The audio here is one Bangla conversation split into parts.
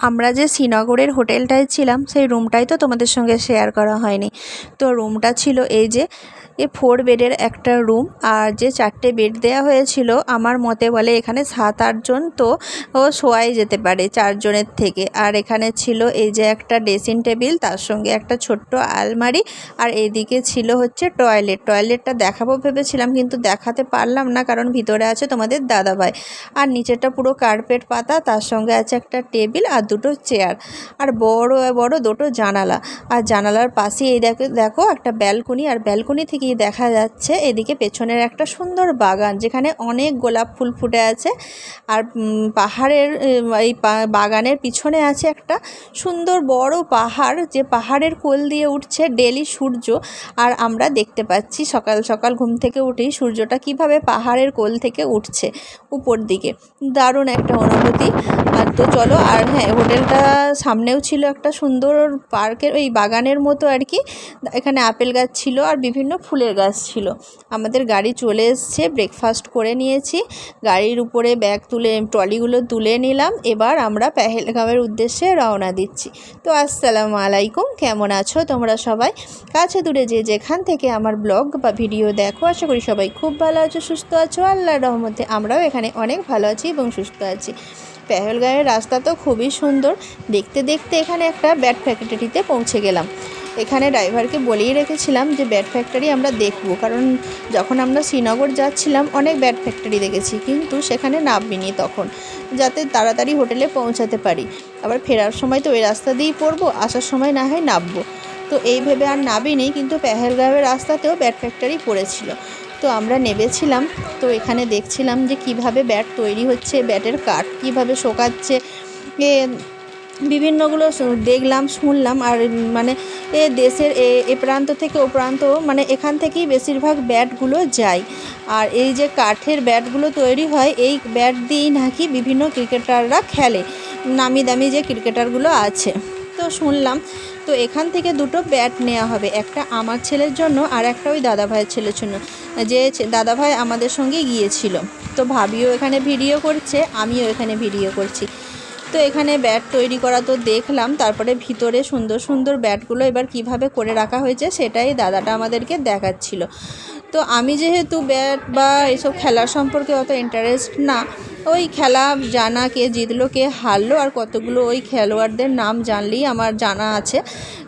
আমরা যে শ্রীনগরের হোটেলটায় ছিলাম, সেই রুমটাই তো তোমাদের সঙ্গে শেয়ার করা হয়নি। তো রুমটা ছিল এই যে এ ফোর বেডের একটা রুম আর যে চারটে বেড দেওয়া হয়েছিল, আমার মতে বলে এখানে সাত আটজন তো, ও শোয়াই যেতে পারে চারজনের থেকে। আর এখানে ছিল এই যে একটা ড্রেসিং টেবিল তার সঙ্গে একটা ছোট্ট আলমারি, আর এইদিকে ছিল হচ্ছে টয়লেট টয়লেটটা দেখাবো ভেবেছিলাম, কিন্তু দেখাতে পারলাম না, কারণ ভিতরে আছে তোমাদের দাদাভাই। আর নিচেটা পুরো কার্পেট পাতা, তার সঙ্গে আছে একটা টেবিল আর দুটো চেয়ার আর বড় বড় দুটো জানালা। আর জানালার পাশে এই দেখো দেখো একটা ব্যালকনি আর ব্যালকনি থেকেই দেখা যাচ্ছে এদিকে পেছনের একটা সুন্দর বাগান যেখানে অনেক গোলাপ ফুল ফুটে আছে আর পাহাড়ের এই বাগানের পিছনে আছে একটা সুন্দর বড় পাহাড় যে পাহাড়ের কোল দিয়ে উঠছে ডেলি সূর্য। আর আমরা দেখতে পাচ্ছি সকাল সকাল ঘুম থেকে উঠেই সূর্যটা কীভাবে পাহাড়ের কোল থেকে উঠছে উপর দিকে। দারুণ একটা অনুভূতি। আর তো চলো, আর হ্যাঁ হোটেলটা সামনেও ছিল একটা সুন্দর পার্কের, ওই বাগানের মতো আর কি। এখানে আপেল গাছ ছিল আর বিভিন্ন ফুলের গাছ ছিল। আমাদের গাড়ি চলে এসছে ব্রেকফাস্ট করে নিয়েছি। গাড়ির উপরে ব্যাগ তুলে ট্রলিগুলো তুলে নিলাম। এবার আমরা পেহেলগামের উদ্দেশ্যে রওনা দিচ্ছি। তো আসসালামু আলাইকুম, কেমন আছো তোমরা সবাই? কাছে দূরে যে যেখান থেকে আমার ব্লগ বা ভিডিও দেখো, আশা করি সবাই খুব ভালো আছো, সুস্থ আছো। আল্লাহর রহমতে আমরাও এখানে অনেক ভালো আছি এবং সুস্থ আছি। পেহেলগাঁয়ের রাস্তা তো খুবই সুন্দর। দেখতে দেখতে এখানে একটা ব্যাট ফ্যাক্টরিতে পৌঁছে গেলাম। এখানে ড্রাইভারকে বলেই রেখেছিলাম যে ব্যাট ফ্যাক্টরি আমরা দেখব। কারণ যখন আমরা শ্রীনগর যাচ্ছিলাম, অনেক ব্যাট ফ্যাক্টরি দেখেছি। কিন্তু সেখানে নামিনি তখন, যাতে তাড়াতাড়ি হোটেলে পৌঁছাতে পারি। আবার ফেরার সময় তো ওই রাস্তা দিয়েই পড়ব, আসার সময় না হয় নামবো। তো এই ভেবে আর নামিনি, কিন্তু পেহেলগাঁওয়ের রাস্তাতেও ব্যাট ফ্যাক্টরি পড়েছিল। তো আমরা নেবেছিলাম তো এখানে দেখছিলাম যে কীভাবে ব্যাট তৈরি হচ্ছে, ব্যাটের কাঠ কীভাবে শোকাচ্ছে। বিভিন্নগুলো দেখলাম, শুনলাম আর মানে এ দেশের এ প্রান্ত থেকে ও প্রান্ত মানে এখান থেকেই বেশিরভাগ ব্যাটগুলো যায়। আর এই যে কাঠের ব্যাটগুলো তৈরি হয়, এই ব্যাট দিয়েই নাকি বিভিন্ন ক্রিকেটাররা খেলে। নামি দামি যে ক্রিকেটারগুলো আছে। তো শুনলাম, তো এখান থেকে দুটো ব্যাট নেওয়া হবে, একটা আমার ছেলের জন্য আর একটা ওই দাদাভাইয়ের ছেলের জন্য। যে দাদাভাই আমাদের সঙ্গে গিয়েছিল। তো ভাবিও এখানে ভিডিও করছে, আমিও এখানে ভিডিও করছি। তো এখানে ব্যাট তৈরি করা তো দেখলাম, তারপরে ভিতরে সুন্দর সুন্দর ব্যাটগুলো এবার কীভাবে করে রাখা হয়েছে সেটাই দাদাটা আমাদেরকে দেখাচ্ছিল। তো আমি যেহেতু ব্যাট বা এইসব খেলার সম্পর্কে অত ইন্টারেস্ট না, ওই খেলা জানা, কে জিতলো, কে হারলো আর কতগুলো ওই খেলোয়াড়দের নাম জানলেই আমার জানা আছে।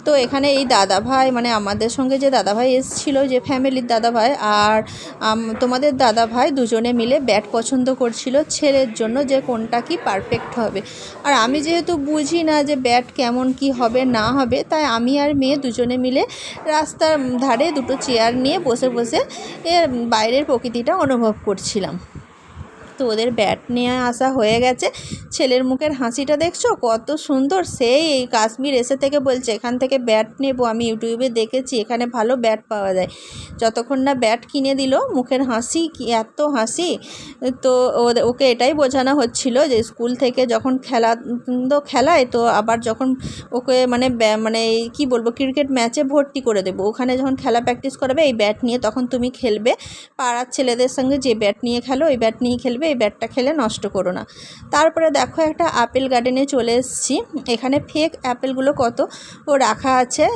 তো এখানে এই দাদাভাই মানে আমাদের সঙ্গে যে দাদাভাই এসেছিল, যে ফ্যামিলির দাদাভাই আর আম- তোমাদের দাদাভাই দুজনে মিলে ব্যাট পছন্দ করছিল, ছেলের জন্য যে কোনটা কি পারফেক্ট হবে। আর আমি যেহেতু বুঝি না যে ব্যাট কেমন কি হবে, না হবে, তাই আমি আর মেয়ে দুজনে মিলে রাস্তার ধারে দুটো চেয়ার নিয়ে বসে বসে বাইরের প্রকৃতিটা অনুভব করছিলাম। তো ওদের ব্যাট নিয়ে আসা হয়ে গেছে। ছেলের মুখের হাসিটা দেখছ? কত সুন্দর। সেই এই কাশ্মীর এসে থেকে বলছে, এখান থেকে ব্যাট নেব। আমি ইউটিউবে দেখেছি, এখানে ভালো ব্যাট পাওয়া যায়। যতক্ষণ না ব্যাট কিনে দিল, মুখের হাসি কি, এত হাসি। তো ওকে এটাই বোঝানো হচ্ছিল যে, স্কুল থেকে যখন খেলা, তো খেলায়, তো আবার যখন ওকে মানে মানে কী বলব, ক্রিকেট ম্যাচে ভর্তি করে দেবো। ওখানে যখন খেলা প্র্যাকটিস করাবে, এই ব্যাট নিয়ে তখন তুমি খেলবে। পাড়ার ছেলেদের সঙ্গে যে ব্যাট নিয়ে খেলো, ওই ব্যাট নিয়ে খেলবে। এই ব্যাটটা খেলে নষ্ট করো না। তারপরে দেখো একটা আপেল গার্ডেনে চলে এসেছি। এখানে ফেক অ্যাপেলগুলো কত ও রাখা আছে।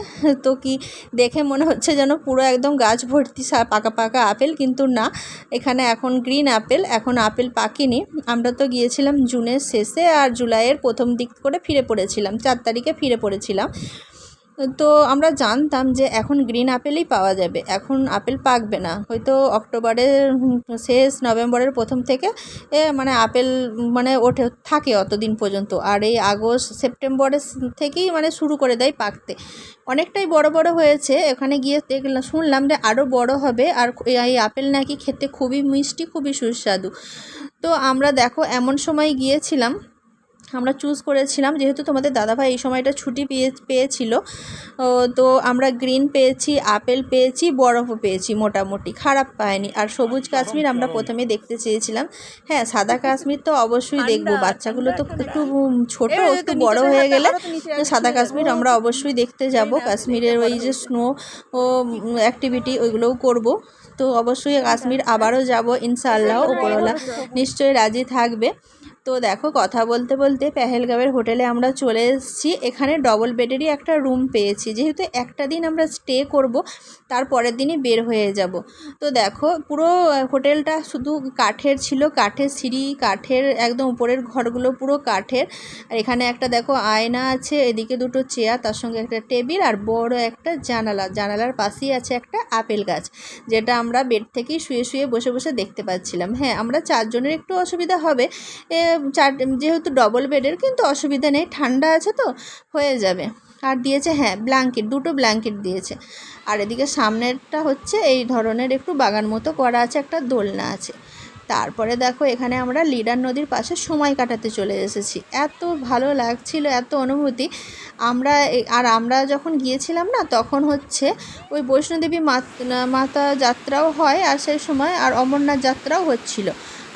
তো কি দেখে মনে হচ্ছে যেন পুরো একদম গাছ ভর্তি পাকা পাকা আপেল, কিন্তু না। এখানে এখন গ্রিন আপেল, এখন আপেল পাকেনি। আমরা তো গিয়েছিলাম জুনের শেষে আর জুলাইয়ের প্রথম দিক করে ফিরে পড়েছিলাম, চার তারিখে ফিরে পড়েছিলাম। তো আমরা জানতাম যে এখন গ্রিন আপেলই পাওয়া যাবে, এখন আপেল পাকবে না। হয়তো অক্টোবরের শেষ নভেম্বরের প্রথম থেকে এ মানে আপেল মানে ওঠে, থাকে অতদিন পর্যন্ত। আর এই আগস্ট, সেপ্টেম্বরের থেকেই মানে শুরু করে দেয় পাকতে। অনেকটাই বড় বড় হয়েছে এখানে গিয়ে দেখলাম শুনলাম যে আরও বড় হবে, আর এই আপেল নাকি খেতে খুবই মিষ্টি, খুবই সুস্বাদু। তো আমরা দেখো এমন সময় গিয়েছিলাম আমরা চুজ করেছিলাম যেহেতু তোমাদের দাদাভাই এই সময়টা ছুটি পেয়ে পেয়েছিল তো আমরা গ্রিন পেয়েছি আপেল পেয়েছি বরফও পেয়েছি মোটামুটি খারাপ পায়নি আর সবুজ কাশ্মীর আমরা প্রথমে দেখতে চেয়েছিলাম। হ্যাঁ সাদা কাশ্মীর তো অবশ্যই দেখব বাচ্চাগুলো তো একটু ছোট একটু বড় হয়ে গেলে সাদা কাশ্মীর আমরা অবশ্যই দেখতে যাব কাশ্মীরের ওই যে স্নো ও অ্যাক্টিভিটি ওইগুলোও করব। তো অবশ্যই কাশ্মীর আবারও যাব ইনশাআল্লাহ উপরওয়ালা নিশ্চয়ই রাজি থাকবে। তো দেখো কথা বলতে বলতে পেহেলগাঁওয়ের হোটেলে আমরা চলে এসেছি। এখানে ডবল বেডেরই একটা রুম পেয়েছি। যেহেতু একটা দিন আমরা স্টে করব, তার পরের দিনই বের হয়ে যাব। তো দেখো পুরো হোটেলটা শুধু কাঠের ছিল, কাঠের সিঁড়ি, কাঠের একদম উপরের ঘরগুলো পুরো কাঠের। আর এখানে একটা দেখো আয়না আছে, এদিকে দুটো চেয়ার তার সঙ্গে একটা টেবিল আর বড় একটা জানালা। জানালার পাশেই আছে একটা আপেল গাছ, যেটা আমরা বেড থেকেই শুয়ে শুয়ে বসে বসে দেখতে পাচ্ছিলাম। হ্যাঁ আমরা চারজনের একটু অসুবিধা হবে। যেহেতু ডবল বেডের কিন্তু অসুবিধা নেই। ঠান্ডা আছে তো, হয়ে যাবে। আর দিয়েছে হ্যাঁ ব্ল্যাঙ্কেট দুটো ব্ল্যাঙ্কেট দিয়েছে। আর এদিকে সামনেরটা হচ্ছে, এই ধরনের একটু বাগান মতো করা আছে, একটা দোলনা আছে। তারপরে দেখো, এখানে আমরা লিডার নদীর পাশে সময় কাটাতে চলে এসেছি। এত ভালো লাগছিল, এত অনুভূতি। আমরা আর আমরা যখন গিয়েছিলাম না, তখন হচ্ছে ওই বৈষ্ণোদেবী মাতা যাত্রাও হয় আর সেই সময়, আর অমরনাথ যাত্রাও হচ্ছিল।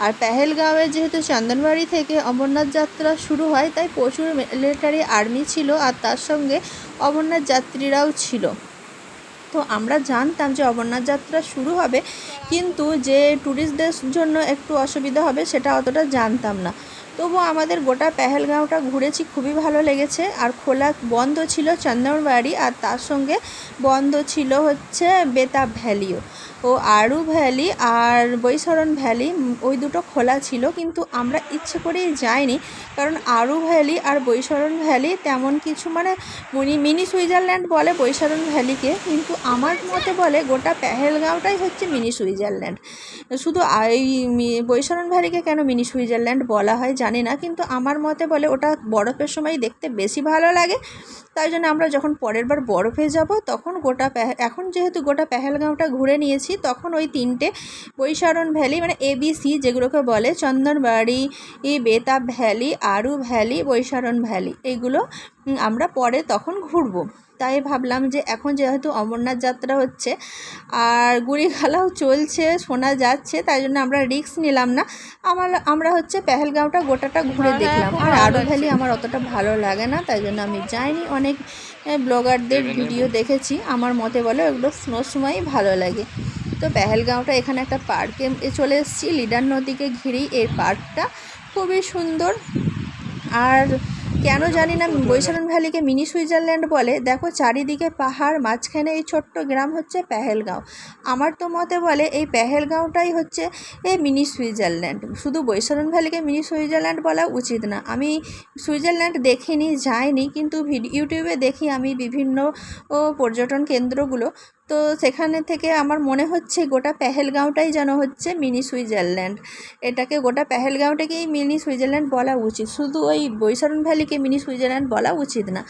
আর পেহেলগাঁওয়ে যেহেতু চন্দনবাড়ি থেকে অমরনাথ যাত্রা শুরু হয়, তাই প্রচুর মিলিটারি আর্মি ছিল আর তার সঙ্গে অমরনাথ যাত্রীরাও ছিল। তো আমরা জানতাম যে অমরনাথ যাত্রা শুরু হবে, কিন্তু যে ট্যুরিস্টদের জন্য একটু অসুবিধা হবে সেটা অতটা জানতাম না। তবু আমাদের গোটা পেহেলগাঁওটা ঘুরেছি, খুবই ভালো লেগেছে। আর খোলা বন্ধ ছিল চন্দনবাড়ি আর তার সঙ্গে বন্ধ ছিল হচ্ছে বেতাব ভ্যালিও। ও আরু ভ্যালি আর বৈশরণ ভ্যালি, ওই দুটো খোলা ছিল, কিন্তু আমরা ইচ্ছে করেই যাইনি। কারণ আরু ভ্যালি আর বৈশরণ ভ্যালি তেমন কিছু মানে মিনি মিনি সুইজারল্যান্ড বলে বৈশরণ ভ্যালিকে, কিন্তু আমার মতে বলে গোটা পেহেলগাঁওটাই হচ্ছে মিনি সুইজারল্যান্ড। শুধু এই বৈশরণ ভ্যালিকে কেন মিনি সুইজারল্যান্ড বলা হয় জানি না, কিন্তু আমার মতে বলে ওটা বরফের সময় দেখতে বেশি ভালো লাগে। তাই জন্য আমরা যখন পরের বার বরফে যাব, তখন গোটা এখন যেহেতু গোটা পেহেলগাঁওটা ঘুরে নিয়েছি তখন ওই তিনটে বৈশারণ ভ্যালি মানে এবিসি যেগুলোকে বলে Chandanwari Betaab valley, Aru valley, Baisaran valley এইগুলো আমরা পরে তখন ঘুরবো। তাই ভাবলাম যে এখন যেহেতু অমরনাথ যাত্রা হচ্ছে আর গুড়িখালাও চলছে শোনা যাচ্ছে তাই জন্য আমরা রিস্ক নিলাম না। আমার আমরা হচ্ছে পেহেলগাঁওটা গোটাটা ঘুরে দেখলাম। আর আরু ভ্যালি আমার অতটা ভালো লাগে না তাই জন্য আমি যাইনি। অনেক ব্লগারদের ভিডিও দেখেছি। আমার মতে বলে ওগুলো স্নো সময়ই ভালো লাগে। তো পেহেলগাঁওটা এখানে একটা পার্কে চলে এসেছি। লিডার নদীকে ঘিরেই এই পার্কটা। খুবই সুন্দর। আর কেন জানি না বৈশারণ ভ্যালিকে মিনি সুইজারল্যান্ড বলে। দেখো, চারিদিকে পাহাড়, মাঝখানে এই ছোট্ট গ্রাম হচ্ছে পেহেলগাঁও। আমার তো মতে বলে, এই পেহেলগাঁওটাই হচ্ছে এই মিনি সুইজারল্যান্ড। শুধু বৈশারণ ভ্যালিকে মিনি সুইজারল্যান্ড বলা উচিত না। আমি সুইজারল্যান্ড দেখিনি, যাইনি, কিন্তু ইউটিউবে দেখি আমি বিভিন্ন পর্যটন কেন্দ্রগুলো। তো সেখানে থেকে আমার মনে হচ্ছে গোটা পেহেলগাঁওটাই যেন হচ্ছে মিনি সুইজারল্যান্ড। এটাকে গোটা পেহেলগাঁওটাকেই মিনি সুইজারল্যান্ড বলা উচিত। শুধু ওই বৈশারণ ভ্যালিকে মিনি সুইজারল্যান্ড বলা উচিত না।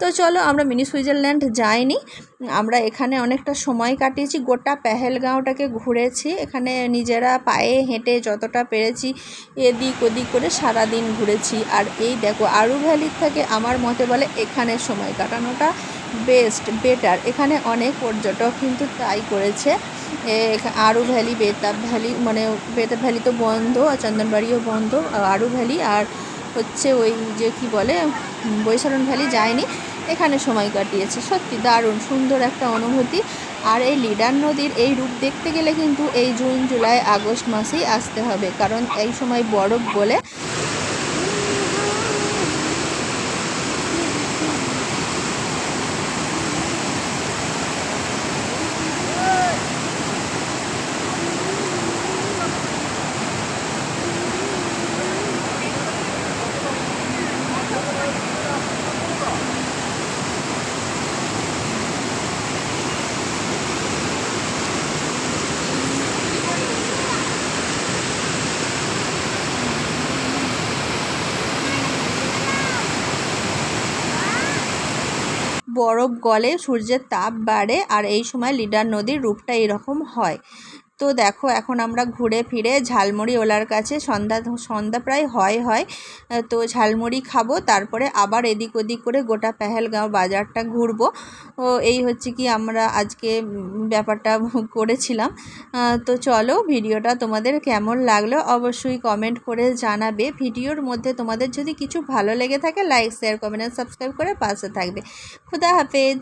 তো চলো আমরা মিনি সুইজারল্যান্ড যাইনি। আমরা এখানে অনেকটা সময় কাটিয়েছি। গোটা পেহেলগাঁওটাকে ঘুরেছি। এখানে নিজেরা পায়ে হেঁটে যতটা পেরেছি এদিক ওদিক করে সারাদিন ঘুরেছি। আর এই দেখো আরু ভ্যালির থেকে আমার মতে বলে এখানে সময় কাটানোটা বেস্ট, বেটার। এখানে অনেক পর্যটক কিন্তু তাই করেছে। আরু ভ্যালি বেতাব ভ্যালি মানে বেতাব ভ্যালি তো বন্ধ, আর চন্দনবাড়িও বন্ধ আরু ভ্যালি। আর হচ্ছে ওই যে কি বলে, বৈশারণ ভ্যালি যায়নি, এখানে সময় কাটিয়েছে। সত্যি দারুণ, সুন্দর একটা অনুভূতি। আর এই লিডার নদীর এই রূপ দেখতে গেলে কিন্তু এই জুন, জুলাই, আগস্ট মাসেই আসতে হবে। কারণ এই সময় বরফ বলে বরফ গলে সূর্যের তাপ বাড়ে আর এই সময় লিডার নদীর রূপটা এরকম হয়। তো দেখো এখন আমরা ঘুরে ফিরে ঝালমুড়ি ওলার কাছে সন্ধ্যা সন্ধ্যা প্রায় হয় হয়। তো ঝালমুড়ি খাব, তারপরে আবার এদিক ওদিক করে গোটা পেহেলগাঁও বাজারটা ঘুরবো। ও, এই হচ্ছে কি আমরা আজকে ব্যাপারটা করেছিলাম। তো চলো ভিডিওটা তোমাদের কেমন লাগল অবশ্যই কমেন্ট করে জানাবে। ভিডিওর মধ্যে তোমাদের যদি কিছু ভালো লেগে থাকে লাইক শেয়ার কমেন্ট সাবস্ক্রাইব করে পাশে থাকবে। খুদা হাফেজ!